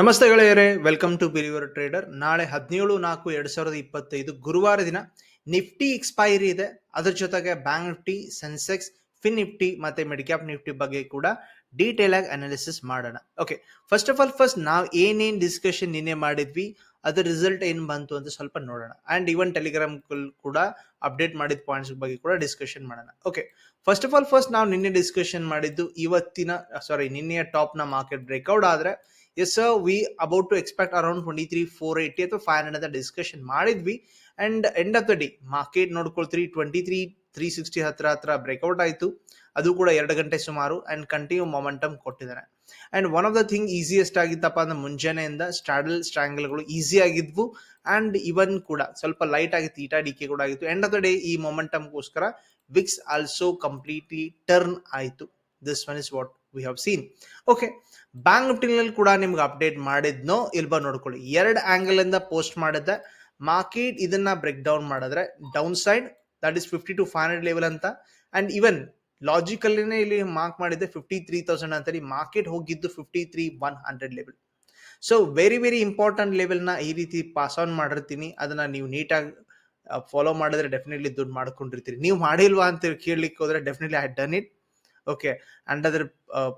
ನಮಸ್ತೆ ಗೆಳೆಯರೇ welcome to believer trader ನಾಳೆ ಹದಿನೇಳು ನಾಲ್ಕು ಎರಡ್ ಸಾವಿರದ ಇಪ್ಪತ್ತೈದು ಗುರುವಾರ ದಿನ ನಿಫ್ಟಿ ಎಕ್ಸ್ಪೈರಿ ಇದೆ. ಅದ್ರ ಜೊತೆಗೆ bank nifty sensex fin nifty ಮತ್ತೆ ಮೆಡಿಕ್ಯಾಪ್ ನಿಫ್ಟಿ ಬಗ್ಗೆ ಕೂಡ ಡೀಟೇಲ್ ಆಗಿ ಅನಾಲಿಸಿಸ್ ಮಾಡೋಣ. Okay first of all first ನಾವು ಏನೇನ್ ಡಿಸ್ಕಷನ್ ನಿನ್ನೆ ಮಾಡಿದ್ವಿ, ಅದ್ರ ರಿಸಲ್ಟ್ ಏನು ಬಂತು ಅಂತ ಸ್ವಲ್ಪ ನೋಡೋಣ. ಆ್ಯಂಡ್ ಈವನ್ ಟೆಲಿಗ್ರಾಮ್ ಕೂಡ ಅಪ್ಡೇಟ್ ಮಾಡಿದ ಪಾಯಿಂಟ್ಸ್ ಬಗ್ಗೆ ಕೂಡ ಡಿಸ್ಕಷನ್ ಮಾಡೋಣ. Okay first of all first ನಾವು ನಿನ್ನೆ ಡಿಸ್ಕಷನ್ ಮಾಡಿದ್ದು ಇವತ್ತಿನ ಸಾರಿ ನಿನ್ನೆಯ ಟಾಪ್ನ ಮಾರ್ಕೆಟ್ ಬ್ರೇಕ್ಔಟ್ ಆದ್ರೆ yes sir we about to expect around twenty three four eighty ಅಥವಾ ಫೈವ್ ಹಂಡ್ರೆಡ್ ಅಂತ ಡಿಸ್ಕಷನ್ ಮಾಡಿದ್ವಿ. And end of the day market ನೋಡ್ಕೊಳ್ತೀರಿ twenty three three sixty ಹತ್ರ ಹತ್ರ ಬ್ರೇಕ್ಔಟ್ ಆಯಿತು. ಅದು ಕೂಡ ಎರಡು ಗಂಟೆ ಸುಮಾರು ಆ್ಯಂಡ್ ಕಂಟಿನ್ಯೂ ಮೊಮೆಂಟಮ್ ಕೊಟ್ಟಿದ್ದಾರೆ. And one of the thing easiest ಆಗಿತ್ತಪ್ಪ ಅಂದ್ರೆ ಮುಂಜಾನೆಯಿಂದ ಸ್ಟ್ರಾಡಲ್ ಸ್ಟ್ರಾಂಗಲ್ಗಳು ಈಸಿ ಆಗಿದ್ವು. ಅಂಡ್ ಇವನ್ ಕೂಡ ಸ್ವಲ್ಪ ಲೈಟ್ ಆಗಿ ತೀಟಾ ಡಿಕೆ ಕೂಡ ಆಗಿತ್ತು. ಎಂಡ್ ಆಫ್ ದ ಡೇ ಈ ಮೊಮೆಂಟಮ್ಗೋಸ್ಕರ ವಿಕ್ಸ್ ಆಲ್ಸೋ ಕಂಪ್ಲೀಟ್ಲಿ ಟರ್ನ್ ಆಯಿತು. This one is what we have seen okay bank ನಿಫ್ಟಿನಲ್ಲಿ ಕೂಡ ನಿಮ್ಗೆ ಅಪ್ಡೇಟ್ ಮಾಡಿದ್ನೋ ಇಲ್ಬ ನೋಡ್ಕೊಳ್ಳಿ. ಎರಡು ಆ್ಯಂಗಲಿಂದ ಪೋಸ್ಟ್ ಮಾಡಿದ್ದೆ. ಮಾರ್ಕೆಟ್ ಇದನ್ನ ಬ್ರೇಕ್ ಡೌನ್ ಮಾಡಿದ್ರೆ down side that is fifty two five hundred level ಅಂತ ಅಂಡ್ ಇವನ್ ಲಾಜಿಕಲ್ಲಿನೇ ಇಲ್ಲಿ ಮಾರ್ಕ್ ಮಾಡಿದ್ದೆ ಫಿಫ್ಟಿ ತ್ರೀ ತೌಸಂಡ್ ಅಂತೇಳಿ ಮಾರ್ಕೆಟ್ ಹೋಗಿದ್ದು fifty three one hundred level so very very important ಲೆವೆಲ್ನ ಈ ರೀತಿ ಪಾಸ್ ಆನ್ ಮಾಡಿರ್ತೀನಿ. ಅದನ್ನ ನೀವು ನೀಟಾಗಿ ಫಾಲೋ ಮಾಡಿದ್ರೆ ಡೆಫಿನೆಟ್ಲಿ ದುಡ್ಡು ಮಾಡ್ಕೊಂಡಿರ್ತೀರಿ. ನೀವು ಮಾಡಿಲ್ವಾ ಅಂತ ಕೇಳಲಿಕ್ಕೆ ಹೋದ್ರೆ definitely I done it okay and ಅದ್ರ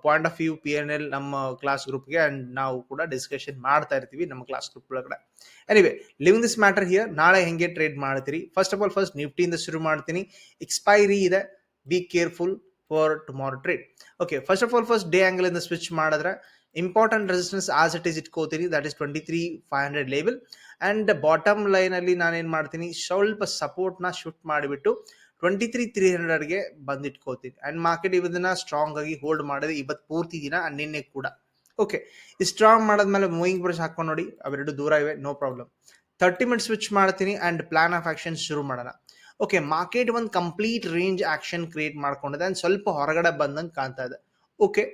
point of view P N L ನಮ್ಮ ಕ್ಲಾಸ್ ಗ್ರೂಪ್ಗೆ ಅಂಡ್ ನಾವು ಕೂಡ ಡಿಸ್ಕಷನ್ ಮಾಡ್ತಾ ಇರ್ತೀವಿ ನಮ್ಮ ಕ್ಲಾಸ್ ಗ್ರೂಪ್ ಒಳಗಡೆ. Anyway living this matter here ನಾಳೆ ಹೆಂಗೆ ಟ್ರೇಡ್ ಮಾಡ್ತೀರಿ? ಫಸ್ಟ್ ಆಫ್ ಆಲ್ ಫಸ್ಟ್ ನಿಫ್ಟಿಯಿಂದ ಶುರು ಮಾಡ್ತೀನಿ. ಎಕ್ಸ್ಪೈರಿ ಇದೆ. Be careful for tomorrow trade okay first of all first day angle ಇಂದ ಸ್ವಿಚ್ ಮಾಡಿದ್ರೆ important resistance as it is ಇಟ್ಕೋತೀನಿ that is twenty three five hundred label and bottom line ಅಲ್ಲಿ ನಾನೇನ್ ಮಾಡ್ತೀನಿ? ಸ್ವಲ್ಪ ಸಪೋರ್ಟ್ನ ಶಿಫ್ಟ್ ಮಾಡಿಬಿಟ್ಟು ಟ್ವೆಂಟಿ ತ್ರೀ ತ್ರೀ ಹಂಡ್ರೆಡ್ಗೆ ಬಂದಿಟ್ಕೋತೀನಿ. ಆ್ಯಂಡ್ ಮಾರ್ಕೆಟ್ ಇವತ್ತಿನ ಸ್ಟ್ರಾಂಗ್ ಆಗಿ ಹೋಲ್ಡ್ ಮಾಡಿದೆ. ಇವತ್ತು ಪೂರ್ತಿ ದಿನ ಆ್ಯಂಡ್ ನಿನ್ನೆ ಕೂಡ. ಓಕೆ ಈ ಸ್ಟ್ರಾಂಗ್ ಮಾಡಾದ್ಮೇಲೆ ಮೂವಿಂಗ್ ಬ್ರಷ್ ಹಾಕೊಂಡು ನೋಡಿ. ಅವೆರಡು ದೂರ ಇವೆ. No problem thirty minutes switch ಮಾಡ್ತೀನಿ ಆ್ಯಂಡ್ ಪ್ಲಾನ್ ಆಫ್ ಆ್ಯಕ್ಷನ್ ಶುರು ಮಾಡೋಣ. ಓಕೆ ಮಾರ್ಕೆಟ್ ಒಂದು ಕಂಪ್ಲೀಟ್ ರೇಂಜ್ ಆ್ಯಕ್ಷನ್ ಕ್ರಿಯೇಟ್ ಮಾಡ್ಕೊಂಡಿದೆ. ಆ್ಯಂಡ್ ಸ್ವಲ್ಪ ಹೊರಗಡೆ ಬಂದಂಗೆ ಕಾಣ್ತಾ ಇದೆ. Okay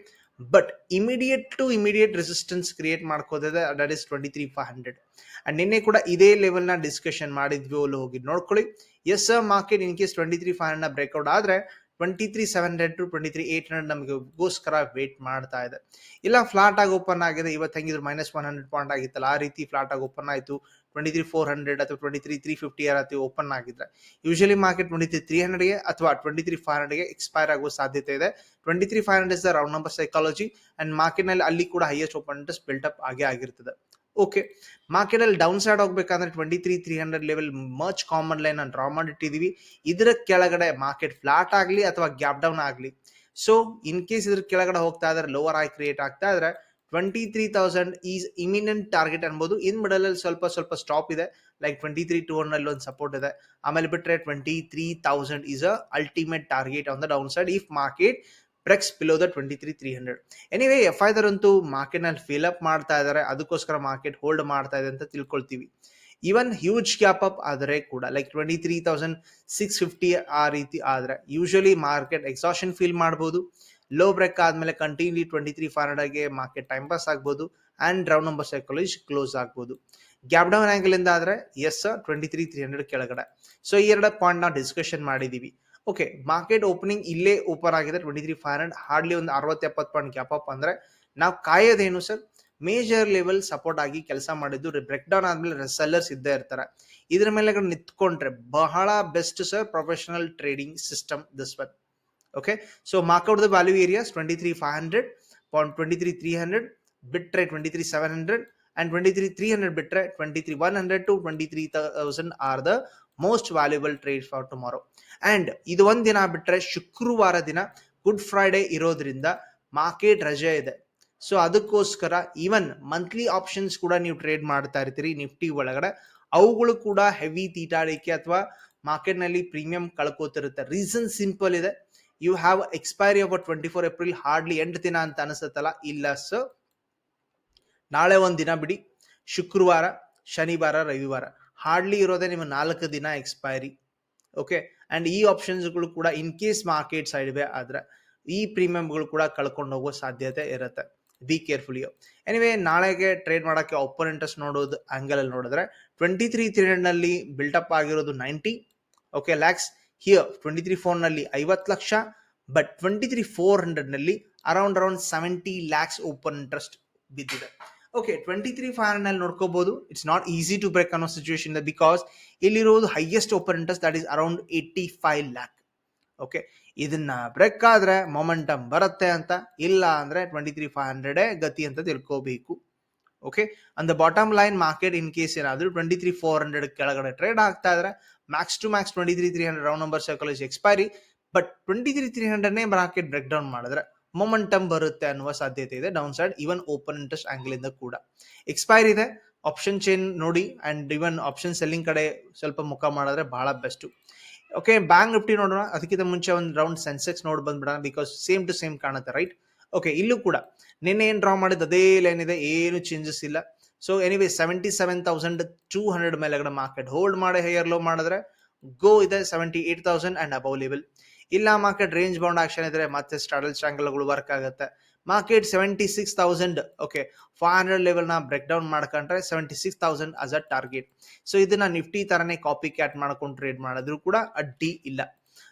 but immediate to immediate resistance create ಮಾಡ್ಕೋದಿದೆ that is twenty three five hundred and ನಿನ್ನೆ ಕೂಡ ಇದೇ ಲೆವೆಲ್ನ ಡಿಸ್ಕಷನ್ ಮಾಡಿದ್ವಿ. ಅಲ್ಲಿ ಹೋಗಿ ನೋಡ್ಕೊಳ್ಳಿ. Yes market in case twenty three five hundred breakout ಆದರೆ twenty three seven hundred to twenty three eight hundred ನಮಗೆಗೋಸ್ಕರ wait ಮಾಡ್ತಾ ಇದೆ. ಇಲ್ಲ ಫ್ಲಾಟ್ ಆಗಿ ಓಪನ್ ಆಗಿದೆ. ಇವತ್ತು ಹೆಂಗಿದ್ರು ಮೈನಸ್ ಒನ್ ಹಂಡ್ರೆಡ್ ಪಾಯಿಂಟ್ ಆಗಿತ್ತಲ್ಲ, ಆ ರೀತಿ ಫ್ಲಾಟ್ ಆಗಿ ಓಪನ್ ಆಯಿತು. ಟ್ವೆಂಟಿ ತ್ರೀ ಫೋರ್ ಹಂಡ್ರೆಡ್ ಅಥವಾ ಟ್ವೆಂಟಿ ತ್ರೀ ತ್ರೀ ಫಿಫ್ಟಿ ಯಾರತಿ ಓಪನ್ ಆಗಿದ್ರೆ. Usually market twenty three three ಹಂಡ್ರೆಡ್ಗೆ ಅಥವಾ ಟ್ವೆಂಟಿ ತ್ರೀ ಫೈವ್ ಹಂಡ್ರೆಡ್ಗೆ ಎಕ್ಸ್ಪೈರ್ ಆಗುವ ಸಾಧ್ಯತೆ ಇದೆ. Twenty three five hundred is the round number psychology and ಮಾರ್ಕೆಟ್ನಲ್ಲಿ ಅಲ್ಲಿ ಕೂಡ ಹೈಯೆಸ್ಟ್ ಓಪನ್ ಇಂಟ್ರೆಸ್ಟ್ ಬಿಲ್ಟಪ್ ಆಗೇ ಆಗಿರ್ತದೆ. ಓಕೆ ಮಾರ್ಕೆಟಲ್ಲಿ ಡೌನ್ ಸೈಡ್ ಹೋಗ್ಬೇಕಂದ್ರೆ twenty three three hundred level ಮರ್ಚ್ common line draw ಮಾಡಿಟ್ಟಿದೀವಿ. ಇದರ ಕೆಳಗಡೆ ಮಾರ್ಕೆಟ್ ಫ್ಲಾಟ್ ಆಗಲಿ ಅಥವಾ ಗ್ಯಾಪ್ ಡೌನ್ ಆಗಲಿ. ಸೊ ಇನ್ ಕೇಸ್ ಇದ್ರ ಕೆಳಗಡೆ ಹೋಗ್ತಾ ಇದ್ರೆ ಲೋವರ್ ಆಗಿ ಕ್ರಿಯೇಟ್ ಆಗ್ತಾ ಇದ್ರೆ twenty three thousand is imminent target ಅನ್ಬೋದು. ಇನ್ ಮಿಡಲ್ ಅಲ್ಲಿ ಸ್ವಲ್ಪ ಸ್ವಲ್ಪ ಸ್ಟಾಪ್ ಇದೆ. Like twenty three two hundred ಒಂದು ಸಪೋರ್ಟ್ ಇದೆ. ಆಮೇಲೆ ಬಿಟ್ಟರೆ twenty three thousand is a ultimate target on the down side if market breaks below the twenty three three hundred anyway if either ಅಂತೂ ಮಾರ್ಕೆಟ್ನಲ್ಲಿ ಫಿಲ್ ಅಪ್ ಮಾಡ್ತಾ ಇದ್ದಾರೆ ಅದಕ್ಕೋಸ್ಕರ market hold ಮಾಡ್ತಾ ಇದೆ ಅಂತ ತಿಳ್ಕೊಳ್ತೀವಿ. ಈವನ್ ಹ್ಯೂಜ್ ಗ್ಯಾಪ್ ಅಪ್ ಆದರೆ ಕೂಡ like twenty three thousand six fifty ಆ ರೀತಿ ಆದರೆ ಯೂಶಲಿ ಮಾರ್ಕೆಟ್ ಎಕ್ಸಾಷನ್ ಫೀಲ್ ಮಾಡ್ಬೋದು. ಲೋ ಬ್ರೇಕ್ ಆದ್ಮೇಲೆ ಕಂಟಿನ್ಯೂಲಿ ಟ್ವೆಂಟಿ ತ್ರೀ ಫೈವ್ ಹಂಡ್ರೆಡ್ಗೆ ಮಾರ್ಕೆಟ್ ಟೈಮ್ ಪಾಸ್ ಆಗ್ಬೋದು. And round number psychology close ಆಗ್ಬೋದು. ಗ್ಯಾಪ್ ಡೌನ್ ಆಂಗಲ್ ಇಂದ ಆದ್ರೆ yes twenty three three hundred ಕೆಳಗಡೆ. ಸೊ ಈ ಎರಡು ಪಾಯಿಂಟ್ ನಾವು ಡಿಸ್ಕಷನ್ ಮಾಡಿದೀವಿ. ಓಕೆ ಮಾರ್ಕೆಟ್ ಓಪನಿಂಗ್ ಇಲ್ಲೇ ಓಪನ್ ಆಗಿದೆ twenty three five hundred hardly ಒಂದು ಅರವತ್ತು ಎಪ್ಪತ್ತು ಪಾಯಿಂಟ್ ಗ್ಯಾಪ್ ಅಪ್ ಅಂದ್ರೆ ನಾವು ಕಾಯೋದೇನು ಸರ್ ಮೇಜರ್ ಲೆವೆಲ್ ಸಪೋರ್ಟ್ ಆಗಿ ಕೆಲಸ ಮಾಡಿದ್ದು ಬ್ರೇಕ್ ಡೌನ್ ಆದ್ಮೇಲೆ ಸೆಲ್ಲರ್ಸ್ ಇದ್ದೇ ಇರ್ತಾರೆ. ಇದ್ರ ಮೇಲೆ ನಿಂತ್ಕೊಂಡ್ರೆ ಬಹಳ best sir professional trading system this one okay so mark out the value areas twenty three five hundred point twenty three three hundred ಬಿಟ್ರೆ twenty three seven hundred and twenty three three hundred ಬಿಟ್ರೆ twenty three one hundred to twenty three thousand are the most valuable trade for tomorrow and ಇದು ಒಂದು ದಿನ ಬಿಟ್ಟರೆ ಶುಕ್ರವಾರ ದಿನ good Friday ಇರೋದ್ರಿಂದ market ರಜೆ ಇದೆ. ಸೊ ಅದಕ್ಕೋಸ್ಕರ ಈವನ್ ಮಂತ್ಲಿ ಆಪ್ಷನ್ಸ್ ಕೂಡ ನೀವು ಟ್ರೇಡ್ ಮಾಡ್ತಾ ಇರ್ತೀರಿ ನಿಫ್ಟಿ ಒಳಗಡೆ. ಅವುಗಳು ಕೂಡ ಹೆವಿ ತೀಟಾಳಿಕೆ ಅಥವಾ ಮಾರ್ಕೆಟ್ನಲ್ಲಿ ಪ್ರೀಮಿಯಂ ಕಳ್ಕೋತಿರುತ್ತೆ. ರೀಸನ್ ಸಿಂಪಲ್ ಇದೆ. You have expiry of twenty four April hardly ಎಂಟು ದಿನ ಅಂತ ಅನಿಸುತ್ತಲ್ಲ? ಇಲ್ಲ ಸೊ ನಾಳೆ ಒಂದು ದಿನ ಬಿಡಿ. ಶುಕ್ರವಾರ, ಶನಿವಾರ, ರವಿವಾರ. ಹಾರ್ಡ್ಲಿ ಇರೋದೇ ನಿಮ್ಮ ನಾಲ್ಕು ದಿನ ಎಕ್ಸ್ಪೈರಿ ಓಕೆ ಅಂಡ್ ಈ ಆಪ್ಷನ್ಸ್ಗಳು ಕೂಡ in case market side way ಆದ್ರೆ ಈ ಪ್ರೀಮಿಯಂಗಳು ಕೂಡ ಕಳ್ಕೊಂಡು ಹೋಗೋ ಸಾಧ್ಯತೆ ಇರುತ್ತೆ. ಬಿ ಕೇರ್ಫುಲಿ ಎನಿವೇ ನಾಳೆಗೆ ಟ್ರೇಡ್ ಮಾಡೋಕ್ಕೆ ಓಪನ್ ಇಂಟ್ರೆಸ್ಟ್ ನೋಡೋದು ಆಂಗಲ್ ಅಲ್ಲಿ ನೋಡಿದ್ರೆ ಟ್ವೆಂಟಿ ತ್ರೀ ತ್ರೀ ನಲ್ಲಿ ಬಿಲ್ಟಪ್ ಆಗಿರೋದು ninety okay lakhs here twenty three ಫೋರ್ನಲ್ಲಿ ಐವತ್ತು ಲಕ್ಷ but twenty three four ಹಂಡ್ರೆಡ್ನಲ್ಲಿ around around seventy lakhs open interest ಬಿದ್ದಿದೆ. Okay twenty three five hundred ನೋಡ್ಕೋಬಹುದು it's not easy to break ಅನ್ನೋ situation because ಇಲ್ಲಿರೋದು highest open interest that is around eighty five lakh okay ಇದನ್ನ break ಆದ್ರೆ momentum ಬರುತ್ತೆ ಅಂತ, ಇಲ್ಲ ಅಂದ್ರೆ twenty three five ಹಂಡ್ರೆಡೇ ಗತಿ ಅಂತ ತಿಳ್ಕೋಬೇಕು. ಓಕೆ ಅಂದ bottom line market in case ಏನಾದರೂ ಟ್ವೆಂಟಿ ತ್ರೀ ಫೋರ್ ಹಂಡ್ರೆಡ್ ಕೆಳಗಡೆ ಟ್ರೇಡ್ ಆಗ್ತಾ ಇದ್ರೆ max to max twenty three three hundred round number circle expiry but twenty three three ಹಂಡ್ರೆಡ್ನೇ market break down ಮಾಡಿದ್ರೆ momentum ಬರುತ್ತೆ ಅನ್ನುವ ಸಾಧ್ಯತೆ ಇದೆ. Down side even open interest angle ಇಂದ ಕೂಡ. ಎಕ್ಸ್ಪೈರ್ ಇದೆ. ಆಪ್ಷನ್ ಚೇನ್ ನೋಡಿ ಅಂಡ್ ಇವನ್ ಆಪ್ಷನ್ ಸೆಲ್ಲಿಂಗ್ ಕಡೆ ಸ್ವಲ್ಪ ಮುಖ ಮಾಡಿದ್ರೆ ಬಹಳ ಬೆಸ್ಟ್ ಓಕೆ ಬ್ಯಾಂಕ್ ನಿಫ್ಟಿ ನೋಡೋಣ. ಅದಕ್ಕಿಂತ ಮುಂಚೆ ಒಂದು ರೌಂಡ್ ಸೆನ್ಸೆಕ್ಸ್ ನೋಡಿ ಬಂದ್ಬಿಡೋಣ. ಬಿಕಾಸ್ ಸೇಮ್ ಟು ಸೇಮ್ ಕಾಣುತ್ತೆ ರೈಟ್ ಓಕೆ ಇಲ್ಲೂ ಕೂಡ. ನಿನ್ನೆ ಏನು ಡ್ರಾ ಮಾಡಿದ್ದು? ಅದೇ ಲೈನ್ ಇದೆ. ಏನು ಚೇಂಜಸ್ ಇಲ್ಲ. So anyway seventy seven thousand two hundred ಮೇಲೆಗಡೆ ಮಾರ್ಕೆಟ್ ಹೋಲ್ಡ್ ಮಾಡಿ ಹೈಯರ್ ಲೋ ಮಾಡಿದ್ರೆ ಗೋ ಇದೆ seventy eight thousand and above level ಇಲ್ಲ ಮಾರ್ಕೆಟ್ ರೇಂಜ್ ಬೌಂಡ್ ಆಕ್ಷನ್ ಇದ್ರೆ ಮತ್ತೆ ಸ್ಟ್ರಾಡಲ್ ಸ್ಟ್ರಾಂಗಲ್ಗಳು ವರ್ಕ್ ಆಗುತ್ತೆ. Market seventy six thousand okay five hundred ಲೆವೆಲ್ನ break down ಮಾಡ್ಕೊಂಡ್ರೆ seventy six thousand as a target so ಇದನ್ನ Nifty ತರನೇ ಕಾಪಿ ಕ್ಯಾಟ್ ಮಾಡ್ಕೊಂಡು trade ಮಾಡಿದ್ರು ಕೂಡ ಅಡ್ಡಿ ಇಲ್ಲ.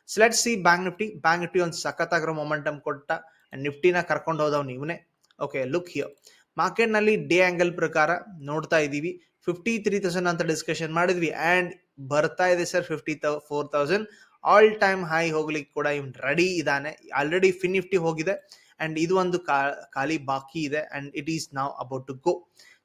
ಸ್ಲೆಟ್ C bank Nifty bank Nifty ಒಂದು ಸಖತ್ತಾಗಿರೋ ಮೊಮೆಂಟಮ್ ಕೊಟ್ಟ ನಿಫ್ಟಿನ ಕರ್ಕೊಂಡು ಹೋದವ್ ನೀವನೇ ಓಕೆ ಲುಕ್ ಹಿಯರ್ ಮಾರ್ಕೆಟ್ನಲ್ಲಿ ಡೇ ಆಂಗಲ್ ಪ್ರಕಾರ ನೋಡ್ತಾ ಇದ್ದೀವಿ. ಫಿಫ್ಟಿ ತ್ರೀ ತೌಸಂಡ್ ಅಂತ ಡಿಸ್ಕಷನ್ ಮಾಡಿದ್ವಿ. ಆ್ಯಂಡ್ ಬರ್ತಾ ಇದೆ ಸರ್ ಫಿಫ್ಟಿ ತೌ four thousand all time high ಹೋಗ್ಲಿಕ್ಕೆ ಕೂಡ ಇವ್ನು ರೆಡಿ ಇದ್ದಾನೆ ಆಲ್ರೆಡಿ ಫಿನ್ ನಿಫ್ಟಿ ಹೋಗಿದೆ ಅಂಡ್ ಇದು ಒಂದು ಖಾಲಿ ಬಾಕಿ ಇದೆ and it is now about to go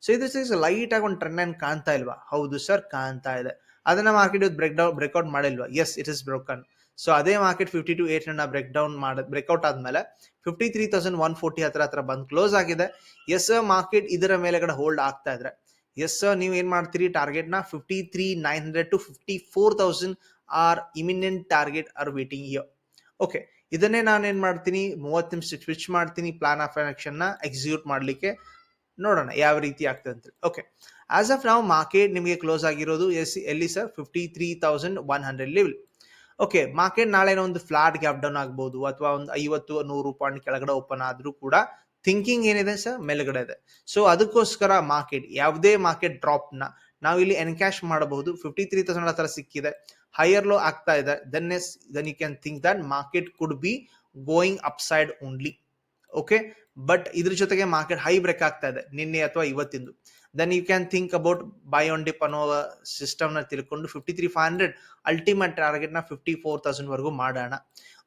so ಇದು ಲೈಟ್ ಆಗಿ ಒಂದು ಟ್ರೆಂಡ್ ಅನ್ನು ಕಾಣ್ತಾ ಇಲ್ವಾ? ಹೌದು ಸರ್ ಕಾಣ್ತಾ ಇದೆ. ಅದನ್ನ ಮಾರ್ಕೆಟ್ ಬ್ರೇಕ್ ಡೌನ್ ಬ್ರೇಕ್ಔಟ್ ಮಾಡಿಲ್ವಾ? Yes it is broken so ಅದೇ market fifty two eight hundred break down ಮಾಡ ಬ್ರೇಕ್ಔಟ್ ಆದ್ಮೇಲೆ fifty three thousand one forty ಹತ್ರ ಹತ್ರ ಬಂದು ಕ್ಲೋಸ್ ಆಗಿದೆ. ಎಸ್ ಮಾರ್ಕೆಟ್ ಇದರ ಮೇಲೆಗಡೆ ಹೋಲ್ಡ್ ಆಗ್ತಾ ಇದ್ರೆ. ಎಸ್ ನೀವು ಏನ್ ಮಾಡ್ತೀರಿ? ಟಾರ್ಗೆಟ್ನ fifty three nine hundred to fifty four thousand are imminent target are waiting here okay, ಇದನ್ನೇ ನಾನು ಏನು ಮಾಡ್ತೀನಿ? ಮೂವತ್ತು ನಿಮಿಷ ಸ್ವಿಚ್ ಮಾಡ್ತೀನಿ, ಪ್ಲಾನ್ ಆಫ್ ಆಕ್ಷನ್ನ ಎಕ್ಸಿಕ್ಯೂಟ್ ಮಾಡ್ಲಿಕ್ಕೆ ನೋಡೋಣ ಯಾವ ರೀತಿ ಆಗ್ತದೆ ಅಂತ ಓಕೆ, ಆಸ್ ಆಫ್ ನಾವು ಮಾರ್ಕೆಟ್ ನಿಮಗೆ ಕ್ಲೋಸ್ ಆಗಿರೋದು ಎಸ್ ಎಲ್ಲಿ sir? Fifty three thousand one hundred level okay, market ನಾಳೆ ಒಂದು ಫ್ಲಾಟ್ ಗ್ಯಾಪ್ ಡೌನ್ ಆಗ್ಬೋದು ಅಥವಾ ಒಂದು ಐವತ್ತು, ನೂರು ಪಾಯಿಂಟ್ ಕೆಳಗಡೆ ಓಪನ್ ಆದ್ರೂ ಕೂಡ ಥಿಂಕಿಂಗ್ ಏನಿದೆ ಸರ್? ಮೇಲ್ಗಡೆ ಇದೆ. ಸೊ, ಅದಕ್ಕೋಸ್ಕರ ಮಾರ್ಕೆಟ್, ಯಾವುದೇ ಮಾರ್ಕೆಟ್ ಡ್ರಾಪ್ನ ನಾವು ಇಲ್ಲಿ ಎನ್ಕ್ಯಾಶ್ ಮಾಡಬಹುದು. ಫಿಫ್ಟಿ ತ್ರೀ ತೌಸಂಡ್ ಹತ್ರ ಸಿಕ್ಕಿದೆ. ಹೈಯರ್ ಲೋ ಆಗ್ತಾ ಇದೆ. Then yes then you can think that market could be going up side only okay but ಇದ್ರ ಜೊತೆಗೆ ಮಾರ್ಕೆಟ್ ಹೈ ಬ್ರೇಕ್ ಆಗ್ತಾ ಇದೆ. ನಿನ್ನೆ ಅಥವಾ ಇವತ್ತಿಂದು. Then you can think about buy on dip ಅನ್ನೋ ಸಿಸ್ಟಮ್ನ ತಿಳ್ಕೊಂಡು fifty three five hundred ultimate ಟಾರ್ಗೆಟ್ನ fifty four thousand ವರೆಗೂ ಮಾಡೋಣ.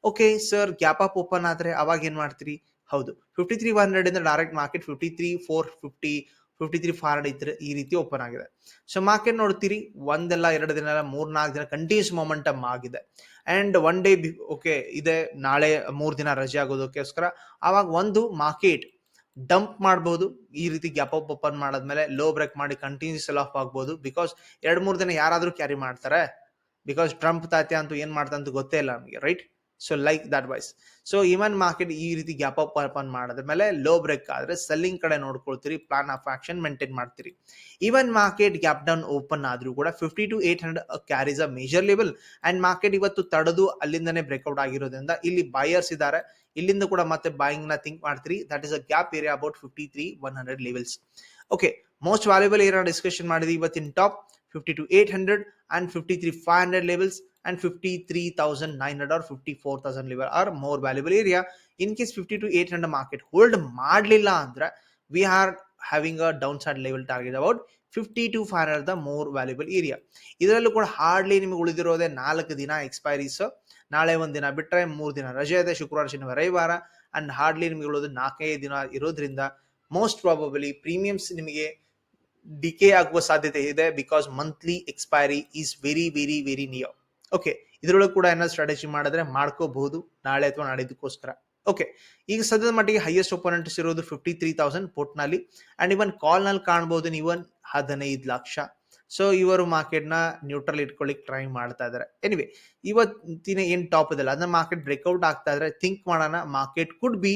Okay sir gap up open ಆದ್ರೆ ಅವಾಗ ಏನು ಮಾಡ್ತೀರಿ? ಹೌದು. ಫಿಫ್ಟಿ ತ್ರೀ ಹಂಡ್ರೆಡ್ ಇಂದ direct market fifty three four fifty fifty three forward ಇದ್ರೆ ಈ ರೀತಿ ಓಪನ್ ಆಗಿದೆ. ಸೊ ಮಾರ್ಕೆಟ್ ನೋಡ್ತೀರಿ, ಒಂದೆಲ್ಲ, ಎರಡು ದಿನ ಮೂರ್, ನಾಲ್ಕು ದಿನ ಕಂಟಿನ್ಯೂಸ್ ಮೊಮೆಂಟಮ್ ಆಗಿದೆ. ಅಂಡ್ ಒನ್ ಡೇ ಓಕೆ ಇದೆ, ನಾಳೆ ಮೂರು ದಿನ ರಜೆ ಆಗೋದಕ್ಕೋಸ್ಕರ ಅವಾಗ ಒಂದು ಮಾರ್ಕೆಟ್ ಡಂಪ್ ಮಾಡಬಹುದು ಈ ರೀತಿ ಗ್ಯಾಪ್ ಅಪ್ ಓಪನ್ ಮಾಡಾದ್ಮೇಲೆ ಲೋ ಬ್ರೇಕ್ ಮಾಡಿ ಕಂಟಿನ್ಯೂಸ್ ಸೆಲ್ ಆಫ್ ಆಗ್ಬೋದು. ಬಿಕಾಸ್ ಎರಡು, ಮೂರು ದಿನ ಯಾರಾದರೂ ಕ್ಯಾರಿ ಮಾಡ್ತಾರೆ. ಬಿಕಾಸ್ ಟ್ರಂಪ್ ತಾತ್ಯ ಅಂತೂ ಏನ್ ಮಾಡ್ತಂತ ಗೊತ್ತೇ ಇಲ್ಲ ನಮಗೆ right so like that wise so even market ಈ ರೀತಿ ಗ್ಯಾಪ್ ಅಪ್ ಓಪನ್ ಮಾಡಿದ್ಮೇಲೆ ಲೋ ಬ್ರೇಕ್ ಆದ್ರೆ ಸೆಲ್ಲಿಂಗ್ ಕಡೆ ನೋಡ್ಕೊಳ್ತೀರಿ ಪ್ಲಾನ್ ಆಫ್ ಆಕ್ಷನ್ ಮೇಂಟೈನ್ ಮಾಡ್ತೀರಿ. Even market gap down open ಆದ್ರೂ ಕೂಡ fifty two eight hundred carries a major level and market ಇವತ್ತು ತಡೆದು ಅಲ್ಲಿಂದನೇ ಬ್ರೇಕ್ಔಟ್ ಆಗಿರೋದ್ರಿಂದ ಇಲ್ಲಿ ಬೈಯರ್ಸ್ ಇದ್ದಾರೆ. ಇಲ್ಲಿಂದ ಕೂಡ ಮತ್ತೆ ಬಾಯಿಂಗ್ನ ಥಿಂಕ್ ಮಾಡ್ತೀರಿ. That is a gap area about fifty three one hundred levels okay most valuable ಏನೋ ಡಿಸ್ಕಷನ್ ಮಾಡಿದ್ವಿ ಇವತ್ತಿನ top fifty two eight hundred and fifty three five hundred levels and 53,900 or 54,000 level are more valuable area. In case 50 to 800 market hold ಮಾಡಲಿಲ್ಲ ಅಂದ್ರೆ we are having a downside level target about 50 to 500 the more valuable area ಇದರಲ್ಲೂ ಕೂಡ hardly ನಿಮಗೆ ಉಳಿದಿರೋದೇ ನಾಲ್ಕು ದಿನ ಎಕ್ಸ್ಪೈರೀಸ್ ನಾಳೆ ಒಂದು ದಿನ ಬಿಟ್ಟರೆ ಮೂರು ದಿನ ರಜೆ ಇದೆ ಶುಕ್ರವಾರ ಶನಿವಾರ ರವಿವಾರ ಅಂಡ್ ಹಾರ್ಡ್ಲಿ ನಿಮಗೆ ಉಳಿದು ನಾಲ್ಕೈದು ದಿನ ಇರೋದ್ರಿಂದ ಮೋಸ್ಟ್ ಪ್ರಾಬಬಲಿ ಪ್ರೀಮಿಯಮ್ಸ್ ನಿಮಗೆ ಡಿಕೆ ಆಗುವ ಸಾಧ್ಯತೆ ಇದೆ because monthly expiry is very very very near okay ಇದರೊಳಗೆ ಕೂಡ ಏನಾದ್ರು ಸ್ಟ್ರಾಟಜಿ ಮಾಡಿದ್ರೆ ಮಾಡ್ಕೋಬಹುದು, ನಾಳೆ ಅಥವಾ ನಾಡಿದ್ದಕ್ಕೋಸ್ಕರ ಓಕೆ ಈಗ ಸದ್ಯದ ಮಟ್ಟಿಗೆ ಹೈಯೆಸ್ಟ್ ಒಪೋನೆಂಟ್ಸ್ ಇರೋದು ಫಿಫ್ಟಿ ತ್ರೀ ತೌಸಂಡ್ ಪೋರ್ಟ್ನಲ್ಲಿ ಅಂಡ್ ಇವನ್ ಕಾಲ್ನಲ್ಲಿ ಕಾಣಬಹುದು ಇವನ್ ಹದಿನೈದು ಲಕ್ಷ. ಸೊ ಇವರು ಮಾರ್ಕೆಟ್ನ ನ್ಯೂಟ್ರಲ್ ಇಟ್ಕೊಳ್ಳಿಕ್ ಟ್ರೈ ಮಾಡ್ತಾ ಇದಾರೆ. ಎನಿವೆ ಇವತ್ತಿನ ಏನ್ ಟಾಪ್ ಇದೆಲ್ಲ ಅದನ್ನ ಮಾರ್ಕೆಟ್ ಬ್ರೇಕ್ಔಟ್ ಆಗ್ತಾ ಇದ್ರೆ ಥಿಂಕ್ ಮಾಡೋಣ market could be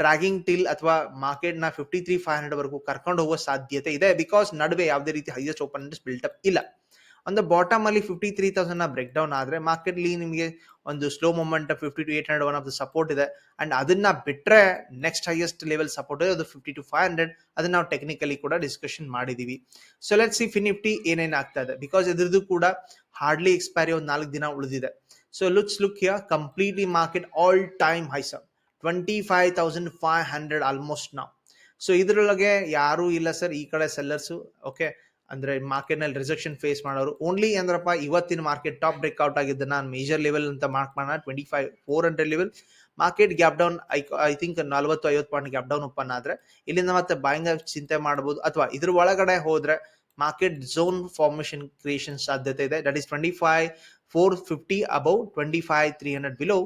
dragging till ಅಥವಾ ಮಾರ್ಕೆಟ್ನ ಫಿಫ್ಟಿ ತ್ರೀ ಫೈವ್ ಹಂಡ್ರೆಡ್ ವರೆಗೂ ಕರ್ಕೊಂಡು ಹೋಗುವ ಸಾಧ್ಯತೆ ಇದೆ. ಬಿಕಾಸ್ ನಡುವೆ ಯಾವುದೇ ರೀತಿ ಹೈಯೆಸ್ಟ್ ಓಪನ್ ಬಿಲ್ಟಪ್ ಇಲ್ಲ. ಒಂದು ಬಾಟಮ್ ಅಲ್ಲಿ fifty three thousand break down ಆದ್ರೆ ಮಾರ್ಕೆಟ್ ಲಿ ನಿಮಗೆ ಒಂದು slow moment fifty two eight hundred one of the support ಇದೆ. ಅಂಡ್ ಅದನ್ನ ಬಿಟ್ರೆ ನೆಕ್ಸ್ಟ್ ಹೈಯೆಸ್ಟ್ ಲೆವೆಲ್ ಸಪೋರ್ಟ್ ಇದೆ ಅದು ಫಿಫ್ಟಿ ಟು ಫೈವ್ ಹಂಡ್ರೆಡ್ ಅದನ್ನ ನಾವು ಟೆಕ್ನಿಕಲಿ ಕೂಡ ಡಿಸ್ಕಷನ್ ಮಾಡಿದೀವಿ. ಸೊ ಲೆಟ್ ಸಿ ಫಿನಿಫ್ಟಿ ಏನೇನು ಆಗ್ತಾ ಇದೆ. ಬಿಕಾಸ್ ಇದ್ರದ್ದು ಕೂಡ ಹಾರ್ಡ್ಲಿ ಎಕ್ಸ್ಪೈರಿ ಒಂದು ನಾಲ್ಕು ದಿನ ಉಳಿದಿದೆ. So looks look here completely market all time high some twenty five thousand five hundred almost ನಾವು ಸೊ ಇದರೊಳಗೆ ಯಾರೂ ಇಲ್ಲ ಸರ್ ಈ ಕಡೆ ಸೆಲ್ಲರ್ಸು ಓಕೆ ಅಂದರೆ ಮಾರ್ಕೆಟ್ನಲ್ಲಿ ರಿಜೆಕ್ಷನ್ ಫೇಸ್ ಮಾಡೋರು. ಓನ್ಲಿ ಅಂದ್ರಪ್ಪ, ಇವತ್ತಿನ ಮಾರ್ಕೆಟ್ ಟಾಪ್ ಬ್ರೇಕ್ಔಟ್ ಆಗಿದ್ದ ನಾನು ಮೇಜರ್ ಲೆವೆಲ್ ಅಂತ ಮಾರ್ಕ್ ಮಾಡೋಣ twenty five four hundred level market gap down I I think ನಲ್ವತ್ತು ಐವತ್ತು ಪಾಯಿಂಟ್ ಗ್ಯಾಪ್ ಡೌನ್ ಓಪನ್ ಆದರೆ, ಇಲ್ಲಿಂದ ಮತ್ತೆ ಬಾಯಿಂಗ್ ಚಿಂತೆ ಮಾಡ್ಬೋದು. ಅಥವಾ ಇದ್ರ ಒಳಗಡೆ ಹೋದರೆ ಮಾರ್ಕೆಟ್ ಝೋನ್ ಫಾರ್ಮೇಷನ್ ಕ್ರಿಯೇಷನ್ ಸಾಧ್ಯತೆ ಇದೆ. That is twenty five four fifty above twenty five three hundred below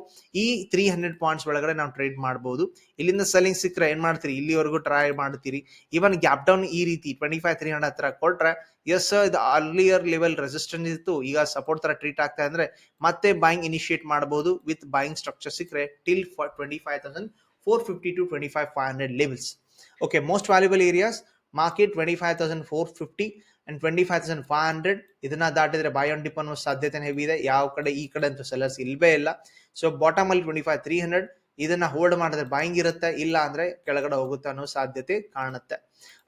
ಈ ತ್ರೀ ಹಂಡ್ರೆಡ್ ಪಾಯಿಂಟ್ಸ್ ಒಳಗಡೆ ನಾವು ಟ್ರೇಡ್ ಮಾಡಬಹುದು ಇಲ್ಲಿಂದ ಸೆಲ್ಲಿಂಗ್ ಸಿಕ್ಕರೆ ಏನು ಮಾಡ್ತೀರಿ? ಇಲ್ಲಿವರೆಗೂ ಟ್ರೈ ಮಾಡ್ತೀರಿ. ಇವನ್ ಗ್ಯಾಪ್ ಡೌನ್ ಈ ರೀತಿ ಟ್ವೆಂಟಿ ಫೈವ್ ತ್ರೀ ಹಂಡ್ರೆಡ್ ಹತ್ರ ಕೊಟ್ರೆ ಎಸ್ ಇದು ಅರ್ಲಿಯರ್ ಲೆವೆಲ್ ರೆಸಿಸ್ಟೆನ್ಸ್ ಇತ್ತು. ಈಗ ಸಪೋರ್ಟ್ ತರ ಟ್ರೀಟ್ ಆಗ್ತಾ ಅಂದ್ರೆ ಮತ್ತೆ ಬಾಯಿಂಗ್ ಇನಿಷಿಯೇಟ್ ಮಾಡಬಹುದು ವಿತ್ ಬಾಯಿಂಗ್ ಸ್ಟ್ರಕ್ಚರ್ ಸಿಕ್ಕರೆ till twenty five thousand four fifty to twenty five five hundred levels okay most valuable areas market twenty five thousand four fifty and twenty five thousand five hundred ಇದನ್ನ ದಾಟಿದ್ರೆ buy on dip ಸಾಧ್ಯತೆ heavy ಇದೆ. ಯಾವ ಕಡೆ, ಈ ಕಡೆ ಅಂತೂ sellers ಇಲ್ವೇ ಇಲ್ಲ. ಸೊ ಬಾಟಮ್ ಅಲ್ಲಿ ಟ್ವೆಂಟಿ ಫೈವ್ ತ್ರೀ ಹಂಡ್ರೆಡ್ ಇದನ್ನ ಹೋಲ್ಡ್ ಮಾಡಿದ್ರೆ ಬಾಯಿಂಗ್ ಇರುತ್ತೆ, ಇಲ್ಲ ಅಂದ್ರೆ ಕೆಳಗಡೆ ಹೋಗುತ್ತೆ ಅನ್ನೋ ಸಾಧ್ಯತೆ ಕಾಣುತ್ತೆ.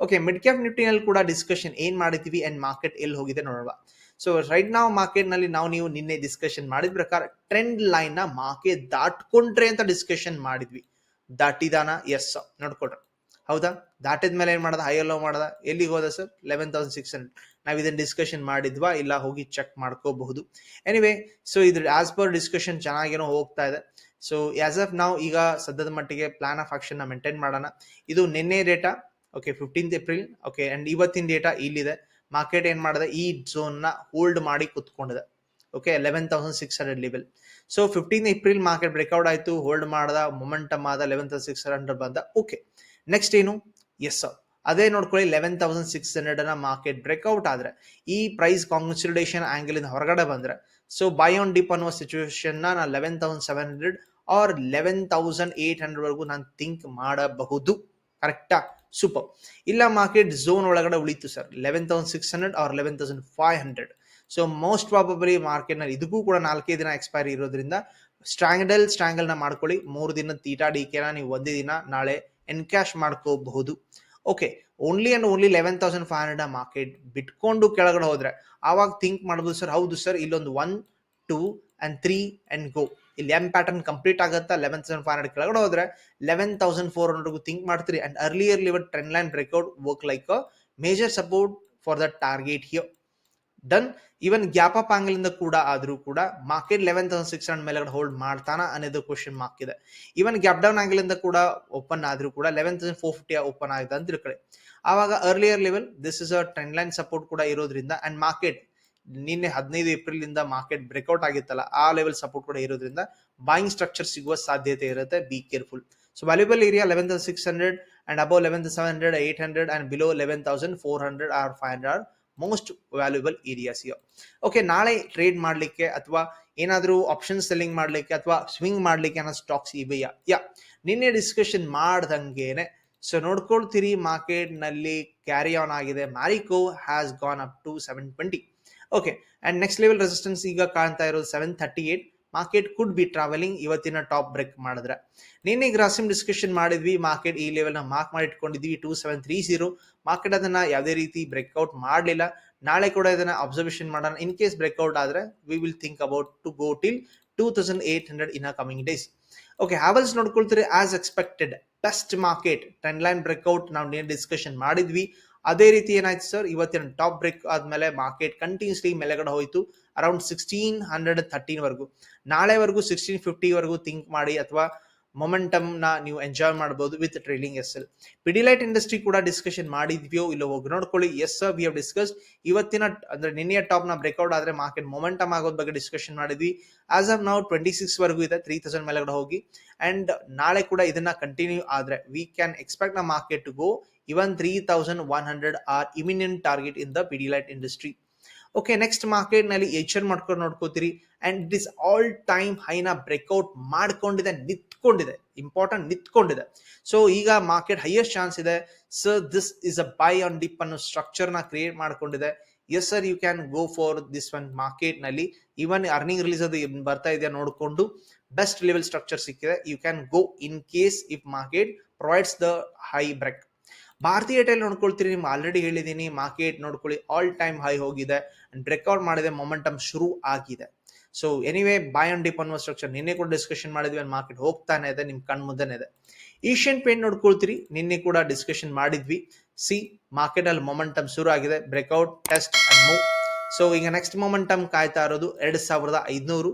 ಓಕೆ ಮಿಡ್ ಕ್ಯಾಪ್ ನಿಫ್ಟಿನಲ್ಲಿ ಕೂಡ ಡಿಸ್ಕಷನ್ ಏನ್ ಮಾಡಿದೀವಿ ಅಂಡ್ ಮಾರ್ಕೆಟ್ ಎಲ್ಲಿ ಹೋಗಿದೆ ನೋಡುವ ಸೊ ರೈಟ್ ನಾವು ಮಾರ್ಕೆಟ್ನಲ್ಲಿ ನಾವು, ನೀವು ನಿನ್ನೆ ಡಿಸ್ಕಷನ್ ಮಾಡಿದ ಪ್ರಕಾರ ಟ್ರೆಂಡ್ ಲೈನ್ನ ಮಾರ್ಕೆಟ್ ದಾಟ್ಕೊಂಡ್ರೆ ಅಂತ ಡಿಸ್ಕಷನ್ ಮಾಡಿದ್ವಿ. ದಾಟಿದಾನ? ಎಸ್ ನೋಡ್ಕೊಡ್ರಿ ಹೌದಾ? ದಾಟಿದ ಮೇಲೆ ಏನ್ ಮಾಡದ? ಹೈ ಲೋ ಮಾಡದ? ಎಲ್ಲಿಗೆ ಹೋದ sir? Eleven thousand six hundred ನಾವು ಇದನ್ನ ಡಿಸ್ಕಷನ್ ಮಾಡಿದ್ವಾ? ಇಲ್ಲ, ಹೋಗಿ ಚೆಕ್ ಮಾಡ್ಕೋಬಹುದು. ಎನಿವೇ ಸೊ ಇದ್ರ ಆಸ್ ಪರ್ ಡಿಸ್ಕಷನ್ ಚೆನ್ನಾಗೇನೋ ಹೋಗ್ತಾ ಇದೆ. ಸೊ ಆಸ್ ಆಫ್ ನಾವು ಈಗ ಸದ್ಯದ ಮಟ್ಟಿಗೆ ಪ್ಲಾನ್ ಆಫ್ ಆಕ್ಷನ್ನ ಮೇಂಟೈನ್ ಮಾಡೋಣ. ಇದು ನಿನ್ನೆ data okay fifteenth April okay and ಇವತ್ತಿನ ಡೇಟಾ ಇಲ್ಲಿದೆ. ಮಾರ್ಕೆಟ್ ಏನ್ ಮಾಡಿದೆ? ಈ ಝೋನ್ನ ಹೋಲ್ಡ್ ಮಾಡಿ ಕುತ್ಕೊಂಡಿದೆ. Okay eleven thousand six hundred level so fifteen April market breakout ಆಯ್ತು ಹೋಲ್ಡ್ ಮಾಡ್ದ ಮೊಮೆಂಟಮ್ ಆದ ಲೆವೆನ್ ತೌಸಂಡ್ ಸಿಕ್ಸ್ ಹಂಡ್ರೆಡ್ ಬಂದ. ಓಕೆ ನೆಕ್ಸ್ಟ್ ಏನು? ಎಸ್ ಅದೇ ನೋಡ್ಕೊಳ್ಳಿ ಲೆವೆನ್ ತೌಸಂಡ್ ಸಿಕ್ಸ್ ಹಂಡ್ರೆಡ್ ಅನ್ನ ಮಾರ್ಕೆಟ್ ಬ್ರೇಕ್ಔಟ್ ಆದ್ರೆ, ಈ ಪ್ರೈಸ್ ಕಾನ್ಸಿಡೇಷನ್ ಆಂಗಲ್ ಇಂದ ಹೊರಗಡೆ ಬಂದ್ರೆ ಸೊ ಬೈ ಆನ್ ಡಿಪ್ ಅನ್ನುವ ಸಿಚುವೇಶನ್ ನಾ eleven thousand seven hundred or eleven thousand eight hundred ವರೆಗೂ ನಾನು ಥಿಂಕ್ ಮಾಡಬಹುದು. ಕರೆಕ್ಟಾ ಸೂಪರ್ ಇಲ್ಲ ಮಾರ್ಕೆಟ್ ಝೋನ್ ಒಳಗಡೆ ಉಳಿತು sir eleven thousand six hundred or eleven thousand five hundred so most probably ಮಾರ್ಕೆಟ್ನಲ್ಲಿ ಇದಕ್ಕೂ ಕೂಡ ನಾಲ್ಕೇ ದಿನ ಎಕ್ಸ್ಪೈರಿ ಇರೋದ್ರಿಂದ ಸ್ಟ್ರಾಂಗಲ್ ಸ್ಟ್ರಾಂಗಲ್ನ ಮಾಡ್ಕೊಳ್ಳಿ. ಮೂರು ದಿನ ತೀಟಾ ಡಿಕೆನ ನೀವು ಒಂದೇ ದಿನ ನಾಳೆ ಎನ್ಕ್ಯಾಶ್ ಮಾಡ್ಕೋಬಹುದು. Okay only and only eleven thousand five hundred market ಬಿಟ್ಕೊಂಡು ಕೆಳಗಡೆ ಹೋದ್ರೆ, ಆವಾಗ ಥಿಂಕ್ ಮಾಡ್ಬೋದು ಸರ್ ಹೌದು ಸರ್ ಇಲ್ಲೊಂದು one two and three and go ಇಲ್ಲಿ ಎಂ ಪ್ಯಾಟರ್ನ್ ಕಂಪ್ಲೀಟ್ ಆಗುತ್ತಾ? ಲೆವೆನ್ ತೌಸಂಡ್ ಫೈವ್ ಹಂಡ್ರೆಡ್ ಕೆಳಗಡೆ ಹೋದ್ರೆ ಲೆವೆನ್ ತೌಸಂಡ್ ಫೋರ್ ಹಂಡ್ರೆಡ್ಗೂ ಥಿಂಕ್ ಮಾಡ್ತೀರಿ. And earlier lever trend line breakout work like a major support for the target here done even gap up angle ಇಂದ ಕೂಡ ಆದ್ರೂ ಕೂಡ market eleven thousand six hundred ಮೇಲ್ಗಡೆ hold ಮಾಡ್ತಾನ ಅನ್ನೋದು ಕ್ವಶನ್ ಮಾರ್ಕ್ ಇದೆ ಈವನ್ ಗ್ಯಾಪ್ ಡೌನ್ ಆಂಗಲ್ ಇಂದ ಕೂಡ ಓಪನ್ ಆದರೂ ಕೂಡ eleven thousand four fifty open ಆಗಿದೆ ಅಂತ ತಿಳ್ಕೊಳ್ಳಿ ಆವಾಗ earlier level this is a trend line support ಕೂಡ ಇರೋದ್ರಿಂದ ಅಂಡ್ ಮಾರ್ಕೆಟ್ ನಿನ್ನೆ ಹದಿನೈದು ಏಪ್ರಿಲ್ ಇಂದ ಮಾರ್ಕೆಟ್ ಬ್ರೇಕ್ಔಟ್ ಆಗಿತ್ತಲ್ಲ ಆ ಲೆವೆಲ್ ಸಪೋರ್ಟ್ ಕೂಡ ಇರೋದ್ರಿಂದ ಬಾಯಿಂಗ್ ಸ್ಟ್ರಕ್ಚರ್ ಸಿಗುವ ಸಾಧ್ಯತೆ ಇರುತ್ತೆ be careful so valuable area eleven thousand six hundred and above eleven seven hundred eight hundred and below eleven thousand four hundred or five hundred most valuable areas ಇಯೋ okay ನಾಳೆ trade ಮಾಡಲಿಕ್ಕೆ ಅಥವಾ ಏನಾದರೂ option selling ಮಾಡಲಿಕ್ಕೆ ಅಥವಾ swing ಮಾಡಲಿಕ್ಕೆ ಅನ್ನೋ stocks ಇವೆಯಾ? Yeah ನಿನ್ನೆ ಡಿಸ್ಕಷನ್ ಮಾಡ್ದಂಗೆನೆ. ಸೊ ನೋಡ್ಕೊಳ್ತೀರಿ ಮಾರ್ಕೆಟ್ನಲ್ಲಿ ಕ್ಯಾರಿ ಆನ್ ಆಗಿದೆ. Marico has gone up to seven twenty okay and next level resistance ಈಗ ಕಾಣ್ತಾ ಇರೋದು seven thirty eight market could be travelling ಇವತ್ತಿನ ಟಾಪ್ ಬ್ರೇಕ್ ಮಾಡಿದ್ರೆ. ನಿನ್ನೆ ಗ್ರಾಸಿಮ್ ಡಿಸ್ಕಷನ್ ಮಾಡಿದ್ವಿ. ಮಾರ್ಕೆಟ್ ಈ ಲೆವೆಲ್ನ mark ಮಾಡಿಟ್ಕೊಂಡಿದ್ವಿ. Two seven three zero market ಅದನ್ನ ಯಾವುದೇ ರೀತಿ ಬ್ರೇಕ್ಔಟ್ ಮಾಡಲಿಲ್ಲ. ನಾಳೆ ಕೂಡ ಇದನ್ನ ಅಬ್ಸರ್ವೇಷನ್ ಮಾಡೋಣ. ಇನ್ ಕೇಸ್ ಬ್ರೇಕ್ಔಟ್ ಆದ್ರೆ we will think about to go till two thousand eight hundred in a coming days okay Havells ನೋಡ್ಕೊಳ್ತೀರಿ as expected test market trend line breakout ನಾವು ನೇರ ಡಿಸ್ಕಷನ್ ಮಾಡಿದ್ವಿ. ಅದೇ ರೀತಿ ಏನಾಯ್ತು ಸರ್ ಇವತ್ತಿನ ಟಾಪ್ ಬ್ರೇಕ್ ಆದ್ಮೇಲೆ market continuously ಮೇಲೆಗಡೆ ಹೋಯ್ತು. ಅರೌಂಡ್ ಸಿಕ್ಸ್ಟೀನ್ ಹಂಡ್ರೆಡ್ ಥರ್ಟೀನ್ ವರೆಗೂ. ನಾಳೆವರೆಗೂ ಸಿಕ್ಸ್ಟೀನ್ ಫಿಫ್ಟಿ ವರೆಗೂ ಥಿಂಕ್ ಮಾಡಿ, ಅಥವಾ ಮೊಮೆಂಟಮ್ನ ನೀವು ಎಂಜಾಯ್ ಮಾಡಬಹುದು with trading S L Pidilite industry ಕೂಡ ಡಿಸ್ಕಷನ್ ಮಾಡಿದ್ವಿಯೋ ಇಲ್ಲ ಹೋಗಿ ನೋಡ್ಕೊಳ್ಳಿ. Yes sir we have discuss ಇವತ್ತಿನ, ಅಂದ್ರೆ ನಿನ್ನೆಯ ಟಾಪ್ನ ಬ್ರೇಕ್ಔಟ್ ಆದ್ರೆ ಮಾರ್ಕೆಟ್ ಮೊಮೆಂಟಮ್ ಆಗೋದ್ ಬಗ್ಗೆ ಡಿಸ್ಕಷನ್ ಮಾಡಿದ್ವಿ. ಆಸ್ ಆಫ್ ನಾವು ಟ್ವೆಂಟಿ ಸಿಕ್ಸ್ ವರೆಗೂ ಇದೆ ತ್ರೀ ತೌಸಂಡ್ ಮೇಲೆಗಡೆ ಹೋಗಿ. ಅಂಡ್ ನಾಳೆ ಕೂಡ ಇದನ್ನ ಕಂಟಿನ್ಯೂ ಆದ್ರೆ we can ಎಕ್ಸ್ಪೆಕ್ಟ್ನ market go even three thousand one hundred or imminent target in the Pidilite industry okay next ಮಾರ್ಕೆಟ್ನಲ್ಲಿ ಎಚ್ ಎನ್ ಮಾಡ್ಕೊಂಡು ನೋಡ್ಕೋತೀರಿ. And it is all time ಹೈನ ಬ್ರೇಕ್ಔಟ್ ಮಾಡ್ಕೊಂಡಿದೆ, ನಿಂತ್ಕೊಂಡಿದೆ. ಇಂಪಾರ್ಟೆಂಟ್ ನಿಂತ್ಕೊಂಡಿದೆ. ಸೊ ಈಗ ಮಾರ್ಕೆಟ್ ಹೈಯೆಸ್ಟ್ ಚಾನ್ಸ್ ಇದೆ. Sir this is a buy on dip ಅನ್ನೋ ಸ್ಟ್ರಕ್ಚರ್ನ ಕ್ರಿಯೇಟ್ ಮಾಡ್ಕೊಂಡಿದೆ. Yes sir you can go for this one ಮಾರ್ಕೆಟ್ನಲ್ಲಿ. ಇವನ್ ಅರ್ನಿಂಗ್ ರಿಲೀಸ್ ಅದು ಬರ್ತಾ ಇದೆಯಾ ನೋಡಿಕೊಂಡು ಬೆಸ್ಟ್ ಲೆವೆಲ್ ಸ್ಟ್ರಕ್ಚರ್ ಸಿಕ್ಕಿದೆ. You can go in case if market provides the high break Bharti Airtel ನೋಡ್ಕೊಳ್ತೀರಿ, ನಿಮ್ಗೆ ಆಲ್ರೆಡಿ ಹೇಳಿದ್ದೀನಿ ಮಾರ್ಕೆಟ್ ನೋಡ್ಕೊಳ್ಳಿ ಆಲ್ ಟೈಮ್ ಹೈ ಹೋಗಿದೆ. ಬ್ರೇಕ್ಔಟ್ ಮಾಡಿದೆ ಮೊಮೆಂಟಮ್ ಶುರು ಆಗಿದೆ. So anyway buy and dip ಅನ್ನುವ ಸ್ಟ್ರಕ್ಚರ್ ನಿನ್ನೆ ಕೂಡ ಡಿಸ್ಕಷನ್ ಮಾಡಿದ್ವಿ ಮಾರ್ಕೆಟ್ ಹೋಗ್ತಾನೆ ಇದೆ, ನಿಮ್ ಕಣ್ ಮುಂದೆನೆ ಇದೆ. ಏಷ್ಯನ್ ಪೇಂಟ್ ನೋಡ್ಕೊಳ್ತೀರಿ, ನಿನ್ನೆ ಕೂಡ ಡಿಸ್ಕಷನ್ ಮಾಡಿದ್ವಿ. ಸಿ ಮಾರ್ಕೆಟ್ ಅಲ್ಲಿ ಮೊಮೆಂಟಮ್ ಶುರು ಆಗಿದೆ. Breakout test and move so ಈಗ ನೆಕ್ಸ್ಟ್ ಮೊಮೆಂಟಮ್ ಕಾಯ್ತಾ ಇರೋದು ಎರಡ್ ಸಾವಿರದ ಐದ್ನೂರು.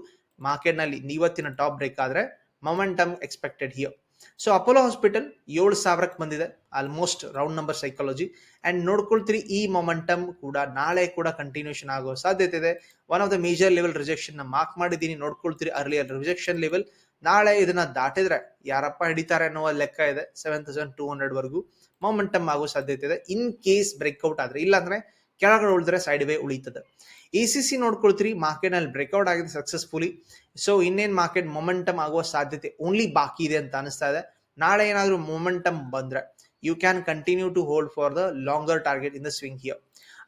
ಮಾರ್ಕೆಟ್ನಲ್ಲಿ ಇವತ್ತಿನ ಟಾಪ್ ಬ್ರೇಕ್ ಆದ್ರೆ momentum expected here so Apollo hospital ಏಳು ಸಾವಿರಕ್ಕೆ ಬಂದಿದೆ. Almost round number psychology and ನೋಡ್ಕೊಳ್ತೀರಿ, ಈ ಮೊಮೆಂಟಮ್ ಕೂಡ ನಾಳೆ ಕೂಡ ಕಂಟಿನ್ಯೂಷನ್ ಆಗೋ ಸಾಧ್ಯತೆ ಇದೆ. One of the major level rejection mark ಮಾಡಿದ್ದೀನಿ. ನೋಡ್ಕೊಳ್ತೀರಿ ಅರ್ಲಿಯರ್ ರಿಜೆಕ್ಷನ್ ಲೆವೆಲ್ ನಾಳೆ ಇದನ್ನ ದಾಟಿದ್ರೆ ಯಾರಪ್ಪ ಹಿಡಿತಾರೆ ಅನ್ನೋ ಲೆಕ್ಕ ಇದೆ ಸೆವೆನ್ ತೌಸಂಡ್ ಟೂ ಹಂಡ್ರೆಡ್ ವರೆಗೂ. ಮೊಮೆಂಟಮ್ ಆಗೋ ಸಾಧ್ಯತೆ ಇದೆ. ಇನ್ ಕೇಸ್ ಬ್ರೇಕ್ಔಟ್ ಆದ್ರೆ, ಇಲ್ಲಾಂದ್ರೆ ಕೆಳಗಡೆ ಉಳಿದ್ರೆ ಸೈಡ್ ವೇ ಉಳಿತದೆ. ಎ ಸಿ ಸಿ ನೋಡ್ಕೊಳ್ತೀರಿ ಮಾರ್ಕೆಟ್ನಲ್ಲಿ ಬ್ರೇಕ್ಔಟ್ ಆಗಿದೆ ಸಕ್ಸಸ್ಫುಲಿ ಸೊ ಇನ್ನೇನ್ ಮಾರ್ಕೆಟ್ ಮೊಮೆಂಟಮ್ ಆಗುವ ಸಾಧ್ಯತೆ ಓನ್ಲಿ ಬಾಕಿ ಇದೆ ಅಂತ ಅನಿಸ್ತಾ ಇದೆ. ನಾಳೆ ಏನಾದರೂ ಮೊಮೆಂಟಮ್ ಬಂದ್ರೆ you can continue to hold for the longer target in the swing here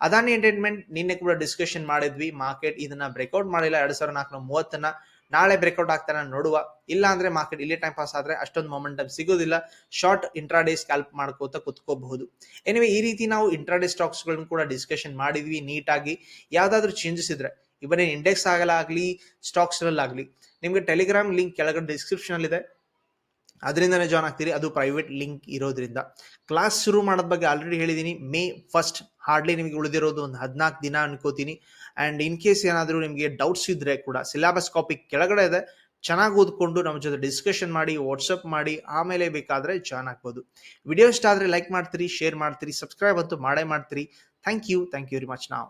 Adani entertainment ನಿನ್ನೆ ಕೂಡ ಡಿಸ್ಕಷನ್ ಮಾಡಿದ್ವಿ ಮಾರ್ಕೆಟ್ ಇದನ್ನ ಬ್ರೇಕ್ಔಟ್ ಮಾಡಿಲ್ಲ, ಎರಡ್ ಸಾವಿರದ ನಾಲ್ಕುನೂರ ಮೂವತ್ತನ್ನ. ನಾಳೆ ಬ್ರೇಕ್ಔಟ್ ಆಗ್ತಾನೆ ನೋಡುವ. ಇಲ್ಲ ಅಂದ್ರೆ ಮಾರ್ಕೆಟ್ ಇಲ್ಲಿ ಟೈಮ್ ಪಾಸ್ ಆದ್ರೆ ಅಷ್ಟೊಂದು ಮೊಮೆಂಟಮ್ ಸಿಗೋದಿಲ್ಲ. ಶಾರ್ಟ್ ಇಂಟ್ರಾಡೇ ಸ್ಕ್ಯಾಲ್ಪ್ ಮಾಡ್ಕೋತ ಕುತ್ಕೋಬಹುದು. ಎನಿವೆ ಈ ರೀತಿ ನಾವು ಇಂಟ್ರಾಡೇ ಸ್ಟಾಕ್ಸ್ ಗಳನ್ನ ಕೂಡ ಡಿಸ್ಕಷನ್ ಮಾಡಿದ್ವಿ ನೀಟಾಗಿ. ಯಾವ್ದಾದ್ರು ಚೇಂಜಸ್ ಇದ್ರೆ ಇವನೇ ಇಂಡೆಕ್ಸ್ ಆಗಲಾಗ್ಲಿ ಸ್ಟಾಕ್ಸ್ ಆಗಲಿ ನಿಮ್ಗೆ ಟೆಲಿಗ್ರಾಮ್ ಲಿಂಕ್ ಕೆಳಗಡೆ ಡಿಸ್ಕ್ರಿಪ್ಷನ್ ಅಲ್ಲಿ ಇದೆ ಅದರಿಂದನೇ ಜಾಯ್ನ್ ಆಗ್ತೀರಿ. ಅದು ಪ್ರೈವೇಟ್ ಲಿಂಕ್ ಇರೋದ್ರಿಂದ. ಕ್ಲಾಸ್ ಶುರು ಮಾಡೋದ್ ಬಗ್ಗೆ ಆಲ್ರೆಡಿ ಹೇಳಿದ್ದೀನಿ ಮೇ ಫಸ್ಟ್ ಹಾರ್ಡ್ಲಿ ನಿಮಗೆ ಉಳಿದಿರೋದು ಒಂದು ಹದಿನಾಲ್ಕು ದಿನ ಅನ್ಕೋತೀನಿ. ಆ್ಯಂಡ್ ಇನ್ ಕೇಸ್ ಏನಾದರೂ ನಿಮಗೆ ಡೌಟ್ಸ್ ಇದ್ದರೆ ಕೂಡ ಸಿಲೆಬಸ್ ಕಾಪಿ ಕೆಳಗಡೆ ಇದೆ. ಚೆನ್ನಾಗಿ ಓದ್ಕೊಂಡು ನಮ್ಮ ಜೊತೆ ಡಿಸ್ಕಷನ್ ಮಾಡಿ ವಾಟ್ಸಪ್ ಮಾಡಿ, ಆಮೇಲೆ ಬೇಕಾದರೆ ಜಾಯ್ನ್ ಆಗ್ಬೋದು. ವಿಡಿಯೋ ಇಷ್ಟ ಆದರೆ ಲೈಕ್ ಮಾಡ್ತೀರಿ ಶೇರ್ ಮಾಡ್ತೀರಿ ಸಬ್ಸ್ಕ್ರೈಬ್ ಅಂತೂ ಮಾಡೇ ಮಾಡ್ತೀರಿ. Thank you thank you very much ನಾವು